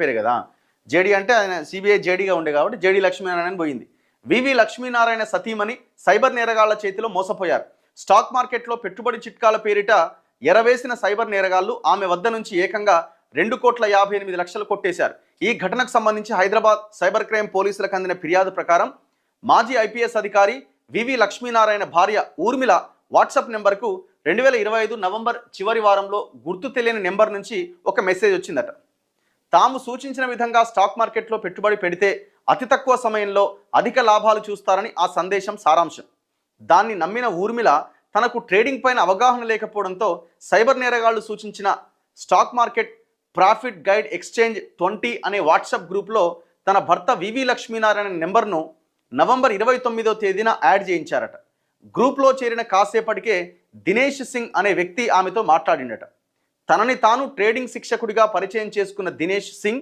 పేరు కదా. జేడీ అంటే ఆయన సిబిఐ జేడీగా ఉండే కాబట్టి జేడీ లక్ష్మీనారాయణ పోయింది. వివి లక్ష్మీనారాయణ సతీమణి సైబర్ నేరగాళ్ళ చేతిలో మోసపోయారు. స్టాక్ మార్కెట్లో పెట్టుబడి చిట్కాల పేరిట ఎరవేసిన సైబర్ నేరగాళ్ళు ఆమె వద్ద నుంచి ఏకంగా రెండు కోట్ల యాభై ఎనిమిది లక్షలు కొట్టేశారు. ఈ ఘటనకు సంబంధించి హైదరాబాద్ సైబర్ క్రైమ్ పోలీసులకు అందిన ఫిర్యాదు ప్రకారం మాజీ ఐపీఎస్ అధికారి వివి లక్ష్మీనారాయణ భార్య ఊర్మిళ వాట్సాప్ నెంబర్కు రెండు వేల ఇరవై ఐదు నవంబర్ చివరి వారంలో గుర్తు తెలియని నెంబర్ నుంచి ఒక మెసేజ్ వచ్చిందట. తాము సూచించిన విధంగా స్టాక్ మార్కెట్లో పెట్టుబడి పెడితే అతి తక్కువ సమయంలో అధిక లాభాలు చూస్తారని ఆ సందేశం సారాంశం. దాన్ని నమ్మిన ఊర్మిళ తనకు ట్రేడింగ్ పైన అవగాహన లేకపోవడంతో సైబర్ నేరగాళ్ళు సూచించిన stock market profit guide exchange twenty అనే వాట్సాప్ గ్రూప్లో తన భర్త వివి లక్ష్మీనారాయణ నెంబర్ను నవంబర్ ఇరవై తొమ్మిదో తేదీన యాడ్ చేయించారట. గ్రూప్లో చేరిన కాసేపటికే దినేష్ సింగ్ అనే వ్యక్తి ఆమెతో మాట్లాడిండట. తనని తాను ట్రేడింగ్ శిక్షకుడిగా పరిచయం చేసుకున్న దినేష్ సింగ్